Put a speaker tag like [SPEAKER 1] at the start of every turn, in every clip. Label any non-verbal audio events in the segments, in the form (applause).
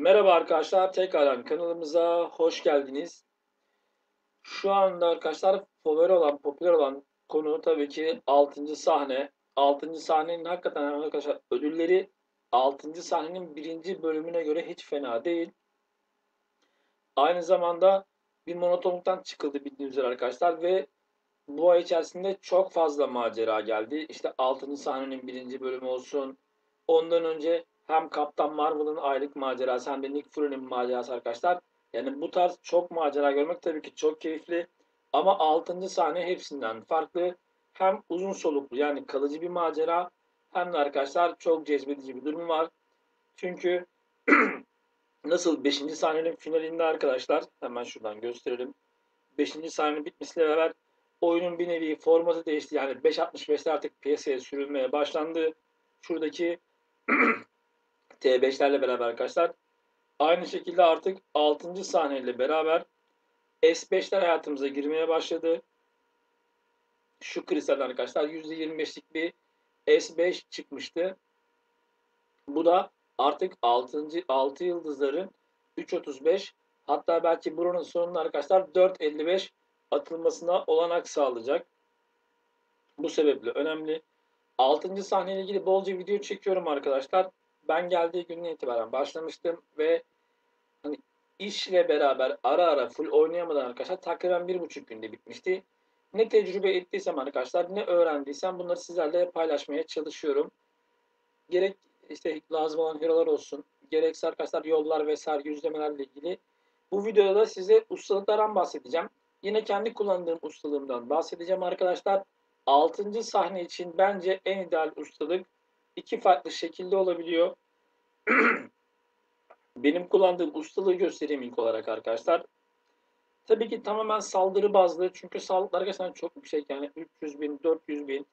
[SPEAKER 1] Merhaba arkadaşlar, tekrardan kanalımıza hoş geldiniz. Şu anda arkadaşlar favori olan, popüler olan konu tabii ki 6. sahne. 6. sahnenin hakikaten arkadaşlar ödülleri 6. sahnenin birinci bölümüne göre hiç fena değil. Aynı zamanda bir monotonluktan çıkıldı bildiğiniz üzere arkadaşlar ve bu ay içerisinde çok fazla macera geldi. İşte 6. sahnenin birinci bölümü olsun. Ondan önce hem Kaptan Marvel'ın aylık macerası hem de Nick Fury'nin macerası arkadaşlar. Yani bu tarz çok macera görmek tabii ki çok keyifli. Ama 6. sahne hepsinden farklı. Hem uzun soluklu yani kalıcı bir macera hem de arkadaşlar çok cezbedici bir durum var. Çünkü (clears throat) nasıl 5. sahnenin finalinde arkadaşlar hemen şuradan gösterelim. 5. sahnenin bitmesiyle beraber oyunun bir nevi formatı değişti. Yani 5.65'te artık piyasaya sürülmeye başlandı. Şuradaki (clears throat) T5'lerle beraber arkadaşlar. Aynı şekilde artık 6. sahneyle beraber S5'ler hayatımıza girmeye başladı. Şu kristal arkadaşlar %25'lik bir S5 çıkmıştı. Bu da artık 6. 6 yıldızların 3.35 hatta belki buranın sonunda arkadaşlar 4.55 atılmasına olanak sağlayacak. Bu sebeple önemli. 6. sahneyle ilgili bolca video çekiyorum arkadaşlar ben geldiği günden itibaren başlamıştım ve hani işle beraber ara ara full oynayamadan arkadaşlar takriben bir buçuk günde bitmişti. Ne tecrübe ettiysem arkadaşlar ne öğrendiysem bunları sizlerle paylaşmaya çalışıyorum. Gerek işte lazım olan hero'lar olsun, gerekse arkadaşlar yollar vesaire yüzlemelerle ilgili. Bu videoda da size ustalıklardan bahsedeceğim. Yine kendi kullandığım ustalığımdan bahsedeceğim arkadaşlar. 6. sahne için bence en ideal ustalık iki farklı şekilde olabiliyor. (clears throat) Benim kullandığım ustalığı göstereyim ilk olarak arkadaşlar. Tabii ki tamamen saldırı bazlı. Çünkü sağlıklar gerçekten çok yüksek. Yani 300 bin, 400 bin.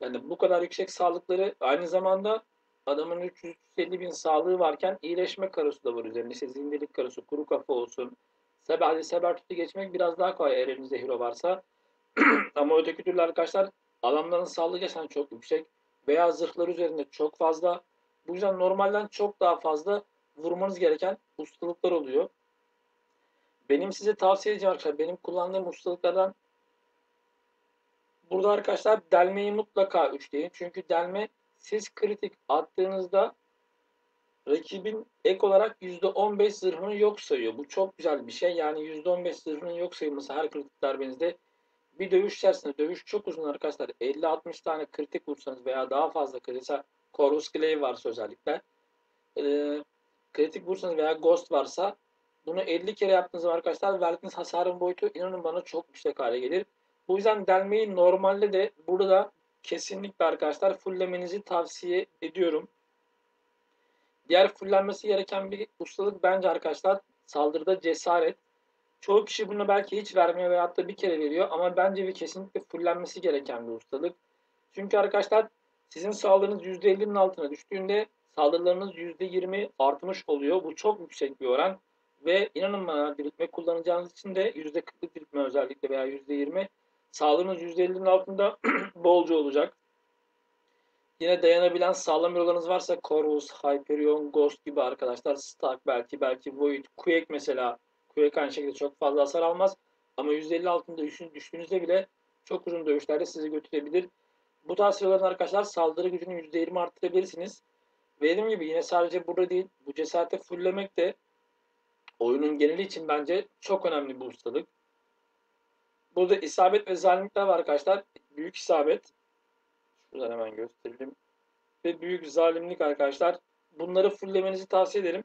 [SPEAKER 1] Yani bu kadar yüksek sağlıkları aynı zamanda adamın 350 bin sağlığı varken iyileşme karosu da var üzerinde. İşte zindelik karosu, kuru kafa olsun. Seber, seber tutu geçmek biraz daha kolay eğer elinizde hero varsa. (clears throat) Ama öteki türlü arkadaşlar adamların sağlığı gerçekten çok yüksek veya zırhlar üzerinde çok fazla. Bu yüzden normalden çok daha fazla vurmanız gereken ustalıklar oluyor. Benim size tavsiye edeceğim arkadaşlar, benim kullandığım ustalıklardan burada arkadaşlar delmeyi mutlaka üçleyin. Çünkü delme siz kritik attığınızda rakibin ek olarak %15 zırhını yok sayıyor. Bu çok güzel bir şey. Yani %15 zırhının yok sayılması her kritik darbenizde bir dövüş içerisinde dövüş çok uzun arkadaşlar. 50-60 tane kritik vursanız veya daha fazla kritik Corvus Glaive varsa özellikle kritik vursanız veya Ghost varsa bunu 50 kere yaptığınız arkadaşlar verdiğiniz hasarın boyutu inanın bana çok yüksek hale gelir. Bu yüzden delmeyi normalde de burada kesinlikle arkadaşlar fulllemenizi tavsiye ediyorum. Diğer fullenmesi gereken bir ustalık bence arkadaşlar saldırıda cesaret. Çoğu kişi bunu belki hiç vermiyor veyahut da bir kere veriyor ama bence bir kesinlikle fullenmesi gereken bir ustalık. Çünkü arkadaşlar sizin saldırınız %50'nin altına düştüğünde saldırılarınız %20 artmış oluyor. Bu çok yüksek bir oran. Ve inanın bana diriltme kullanacağınız için de %40'lık diriltme özellikle veya %20 sağlığınız %50'nin altında (clears throat) bolca olacak. Yine dayanabilen sağlam yollarınız varsa Corvus, Hyperion, Ghost gibi arkadaşlar, Stark belki, belki Void, Quake mesela Quake aynı şekilde çok fazla hasar almaz. Ama 150 altında düştüğünüzde bile çok uzun dövüşlerde sizi götürebilir. Bu tarz silahların arkadaşlar saldırı gücünü %20 arttırabilirsiniz. Ve dediğim gibi yine sadece burada değil, bu cesareti fulllemek de oyunun geneli için bence çok önemli bir ustalık. Burada isabet ve zalimlikler var arkadaşlar. Büyük isabet. Şuradan hemen gösterelim. Ve büyük zalimlik arkadaşlar. Bunları fulllemenizi tavsiye ederim.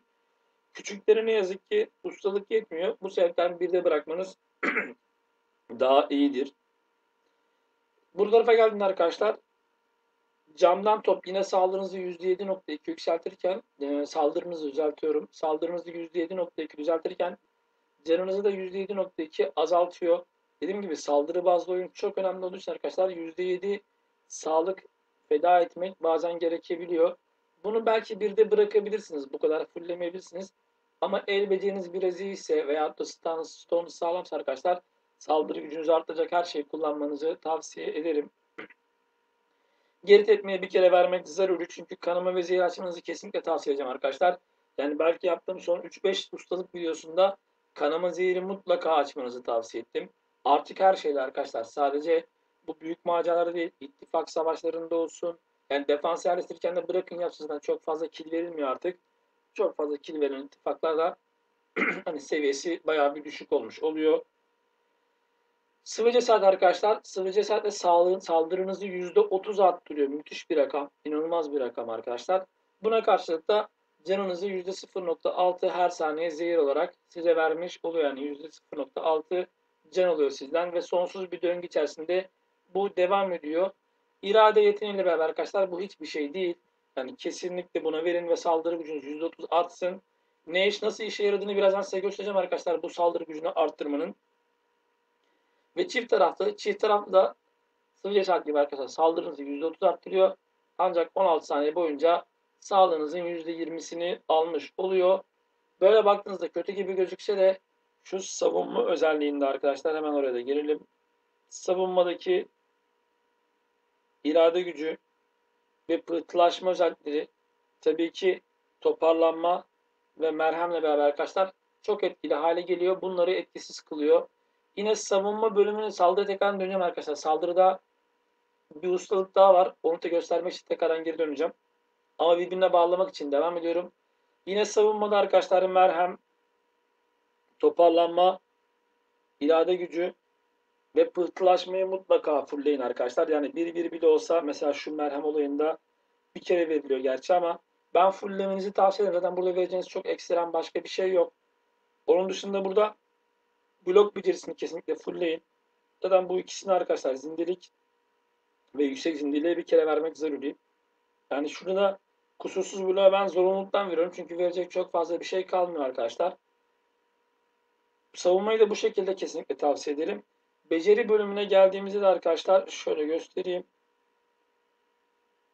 [SPEAKER 1] Küçükleri ne yazık ki ustalık yetmiyor. Bu sebepten bir de bırakmanız (clears throat) daha iyidir. Bu tarafa geldiğinde arkadaşlar camdan top yine saldırınızı %7.2 yükseltirken e, saldırınızı düzeltiyorum. Saldırınızı %7.2 düzeltirken canınızı da %7.2 azaltıyor. Dediğim gibi saldırı bazlı oyun çok önemli olduğu için arkadaşlar %7 sağlık feda etmek bazen gerekebiliyor. Bunu belki bir de bırakabilirsiniz. Bu kadar fulllemeyebilirsiniz. Ama el beceriniz biraz iyi ise veya da stone sağlamsa arkadaşlar saldırı gücünüzü arttıracak her şeyi kullanmanızı tavsiye ederim. Geri tepmeye bir kere vermek zaruri çünkü kanama ve zehir açmanızı kesinlikle tavsiye edeceğim arkadaşlar. Yani belki yaptığım son 3-5 ustalık videosunda kanama zehri mutlaka açmanızı tavsiye ettim. Artık her şeyde arkadaşlar sadece bu büyük maceralarda değil, ittifak savaşlarında olsun. Yani defans yerleştirirken de bırakın yapsızdan çok fazla kill verilmiyor artık. Çok fazla kill veren ittifaklarda (clears throat) hani seviyesi bayağı bir düşük olmuş oluyor. Sıvı cesaret arkadaşlar. Sıvı cesaretle sağlığın, saldırınızı %30 arttırıyor. Müthiş bir rakam. inanılmaz bir rakam arkadaşlar. Buna karşılık da canınızı %0.6 her saniye zehir olarak size vermiş oluyor. Yani %0.6 can alıyor sizden ve sonsuz bir döngü içerisinde bu devam ediyor. İrade yeteneğiyle beraber arkadaşlar bu hiçbir şey değil. Yani kesinlikle buna verin ve saldırı gücünüz %30 artsın. Ne iş nasıl işe yaradığını birazdan size göstereceğim arkadaşlar bu saldırı gücünü arttırmanın. Ve çift taraflı, çift taraflı da sıvı cesaret gibi arkadaşlar saldırınızı %30 arttırıyor. Ancak 16 saniye boyunca sağlığınızın %20'sini almış oluyor. Böyle baktığınızda kötü gibi gözükse de şu savunma özelliğinde arkadaşlar hemen oraya da gelelim. Savunmadaki irade gücü ve pıhtılaşma özellikleri tabii ki toparlanma ve merhemle beraber arkadaşlar çok etkili hale geliyor. Bunları etkisiz kılıyor. Yine savunma bölümünün saldırı tekrar döneceğim arkadaşlar. Saldırıda bir ustalık daha var. Onu da göstermek için tekrardan geri döneceğim. Ama birbirine bağlamak için devam ediyorum. Yine savunmada arkadaşlar merhem, toparlanma, irade gücü ve pıhtılaşmayı mutlaka fullleyin arkadaşlar. Yani bir bir bile olsa mesela şu merhem olayında bir kere veriliyor gerçi ama ben fulllemenizi tavsiye ederim. Zaten burada vereceğiniz çok ekstrem başka bir şey yok. Onun dışında burada blok becerisini kesinlikle fullleyin. Zaten bu ikisini arkadaşlar zindelik ve yüksek zindeliğe bir kere vermek zaruri. Yani şurada kusursuz bloğa ben zorunluluktan veriyorum. Çünkü verecek çok fazla bir şey kalmıyor arkadaşlar. Savunmayı da bu şekilde kesinlikle tavsiye ederim. Beceri bölümüne geldiğimizde de arkadaşlar şöyle göstereyim.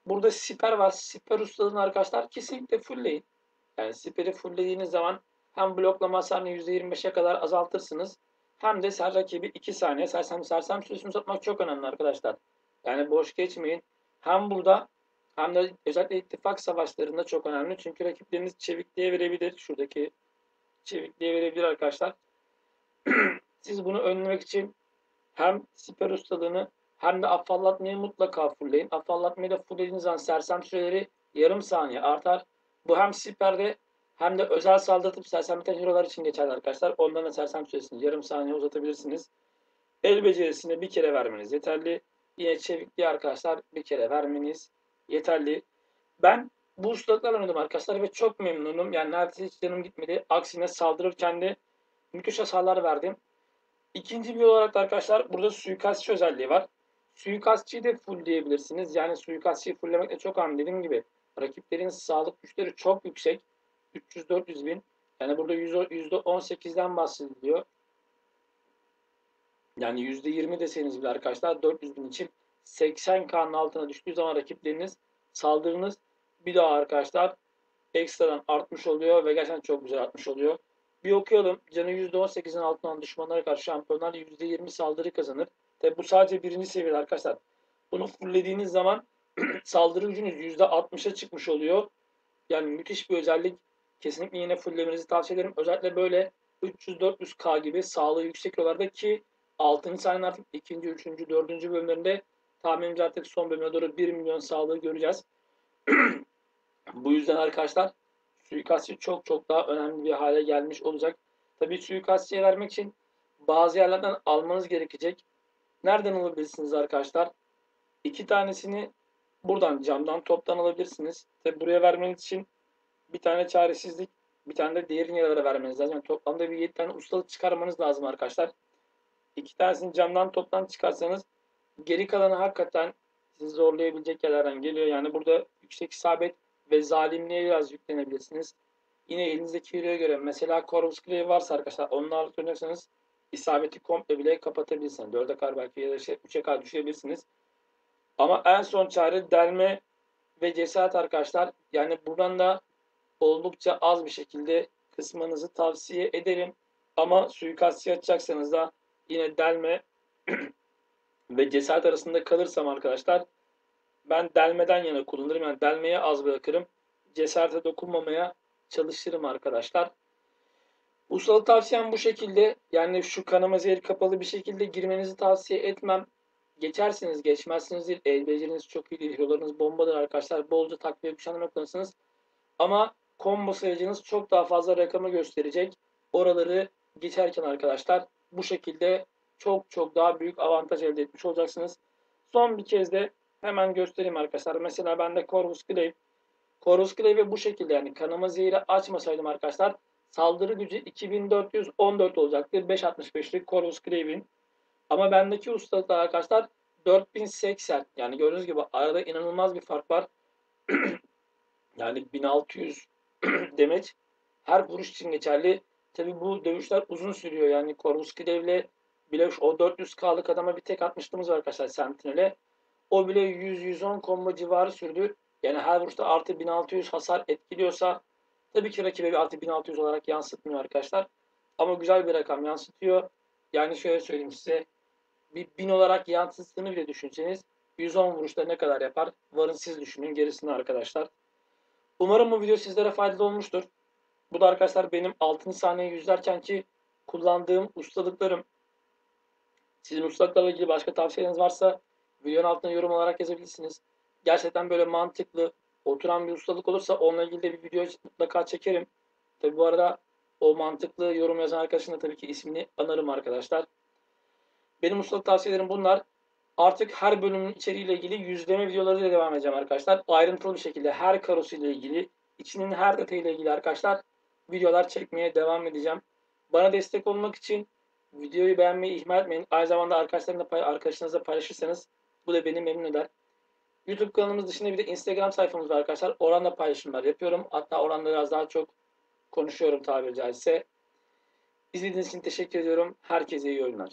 [SPEAKER 1] Burada siper var. Siper ustalığını arkadaşlar kesinlikle fullleyin. Yani siperi fulllediğiniz zaman hem bloklama hasarını %25'e kadar azaltırsınız. Hem de ser rakibi 2 saniye sersem sersem süresini uzatmak çok önemli arkadaşlar. Yani boş geçmeyin. Hem burada hem de özellikle ittifak savaşlarında çok önemli. Çünkü rakipleriniz çevikliğe verebilir. Şuradaki çevikliğe verebilir arkadaşlar. (clears throat) Siz bunu önlemek için hem siper ustalığını hem de afallatmayı mutlaka fullleyin. Afallatmayı da fulllediğiniz zaman sersem süreleri yarım saniye artar. Bu hem siperde hem de özel saldırtıp sersemleten hero'lar için geçerli arkadaşlar. Onların sersem süresini yarım saniye uzatabilirsiniz. El becerisini bir kere vermeniz yeterli. Yine çevikliği arkadaşlar bir kere vermeniz yeterli. Ben bu ustalıklarla oynadım arkadaşlar ve çok memnunum. Yani neredeyse hiç canım gitmedi. Aksine saldırırken de müthiş hasarlar verdim. İkinci bir olarak da arkadaşlar burada suikastçı özelliği var. Suikastçıyı da full diyebilirsiniz. Yani suikastçıyı fulllemek de çok önemli. Dediğim gibi rakiplerin sağlık güçleri çok yüksek. 300-400 bin. Yani burada %18'den bahsediliyor. Yani %20 deseniz bile arkadaşlar 400 bin için 80 kanın altına düştüğü zaman rakipleriniz saldırınız bir daha arkadaşlar ekstradan artmış oluyor ve gerçekten çok güzel artmış oluyor. Bir okuyalım. Canı %18'in altından düşmanlara karşı şampiyonlar %20 saldırı kazanır. Tabi bu sadece birinci seviyede arkadaşlar. Bunu fulllediğiniz zaman (clears throat) saldırı gücünüz %60'a çıkmış oluyor. Yani müthiş bir özellik. Kesinlikle yine fulllemenizi tavsiye ederim. Özellikle böyle 300-400K gibi sağlığı yüksek yollarda ki 6. sayının artık 2. 3. 4. bölümlerinde tahminimce artık son bölüme doğru 1 milyon sağlığı göreceğiz. (clears throat) Bu yüzden arkadaşlar suikastçı çok çok daha önemli bir hale gelmiş olacak. Tabii suikastçıya vermek için bazı yerlerden almanız gerekecek. Nereden alabilirsiniz arkadaşlar? İki tanesini buradan camdan toptan alabilirsiniz. Tabii buraya vermeniz için bir tane çaresizlik, bir tane de diğer yerlere vermeniz lazım. Yani toplamda bir 7 tane ustalık çıkarmanız lazım arkadaşlar. İki tanesini camdan toptan çıkarsanız geri kalanı hakikaten sizi zorlayabilecek yerlerden geliyor. Yani burada yüksek isabet ve zalimliğe biraz yüklenebilirsiniz. Yine elinizdeki hero'ya göre mesela Clay varsa arkadaşlar onlarla oynarsanız isabeti komple bile kapatabilirsiniz. 4'e kadar belki ya da şey, 3'e kadar düşebilirsiniz. Ama en son çare delme ve cesaret arkadaşlar. Yani buradan da oldukça az bir şekilde kısmanızı tavsiye ederim. Ama suikastçı atacaksanız da yine delme (clears throat) ve cesaret arasında kalırsam arkadaşlar ben delmeden yana kullanırım. Yani delmeye az bırakırım. Cesarete dokunmamaya çalışırım arkadaşlar. Ustalık tavsiyem bu şekilde. Yani şu kanama zehir kapalı bir şekilde girmenizi tavsiye etmem. Geçersiniz geçmezsiniz değil. El beceriniz çok iyi değil. Yollarınız bombadır arkadaşlar. Bolca takviye güçlendirme kullanırsınız. Ama combo sayıcınız çok daha fazla rakamı gösterecek. Oraları geçerken arkadaşlar bu şekilde çok çok daha büyük avantaj elde etmiş olacaksınız. Son bir kez de hemen göstereyim arkadaşlar. Mesela bende Corvus Glaive. Corvus Glaive'e bu şekilde yani kanama zehri açmasaydım arkadaşlar saldırı gücü 2414 olacaktı. 5.65'lik Corvus Glaive'in. Ama bendeki ustalıklar arkadaşlar 4080. Yani gördüğünüz gibi arada inanılmaz bir fark var. (clears throat) yani 1600 (clears throat) demeç her vuruş için geçerli. Tabi bu dövüşler uzun sürüyor. Yani Corvus Glaive'le bile o 400k'lık adama bir tek atmıştığımız var arkadaşlar Sentinel'e. O bile 100-110 combo civarı sürdü. Yani her vuruşta artı 1600 hasar etkiliyorsa tabii ki rakibe bir artı 1600 olarak yansıtmıyor arkadaşlar. Ama güzel bir rakam yansıtıyor. Yani şöyle söyleyeyim size. Bir 1000 olarak yansıttığını bile düşünseniz 110 vuruşta ne kadar yapar? Varın siz düşünün gerisini arkadaşlar. Umarım bu video sizlere faydalı olmuştur. Bu da arkadaşlar benim 6. saniye yüzlerken ki kullandığım ustalıklarım. Sizin ustalıklarla ilgili başka tavsiyeleriniz varsa videonun altına yorum olarak yazabilirsiniz. Gerçekten böyle mantıklı, oturan bir ustalık olursa onunla ilgili de bir video mutlaka çekerim. Tabi bu arada o mantıklı yorum yazan arkadaşın da tabii ki ismini anarım arkadaşlar. Benim ustalık tavsiyelerim bunlar. Artık her bölümün içeriğiyle ilgili yüzleme videolarıyla devam edeceğim arkadaşlar. Ayrıntılı bir şekilde her karosu ile ilgili, içinin her detayıyla ilgili arkadaşlar videolar çekmeye devam edeceğim. Bana destek olmak için videoyu beğenmeyi ihmal etmeyin. Aynı zamanda arkadaşlarınızla, arkadaşlarınızla paylaşırsanız bu da beni memnun eder. YouTube kanalımız dışında bir de Instagram sayfamız var arkadaşlar. Oranda paylaşımlar yapıyorum. Hatta oranda biraz daha çok konuşuyorum tabiri caizse. İzlediğiniz için teşekkür ediyorum. Herkese iyi oyunlar.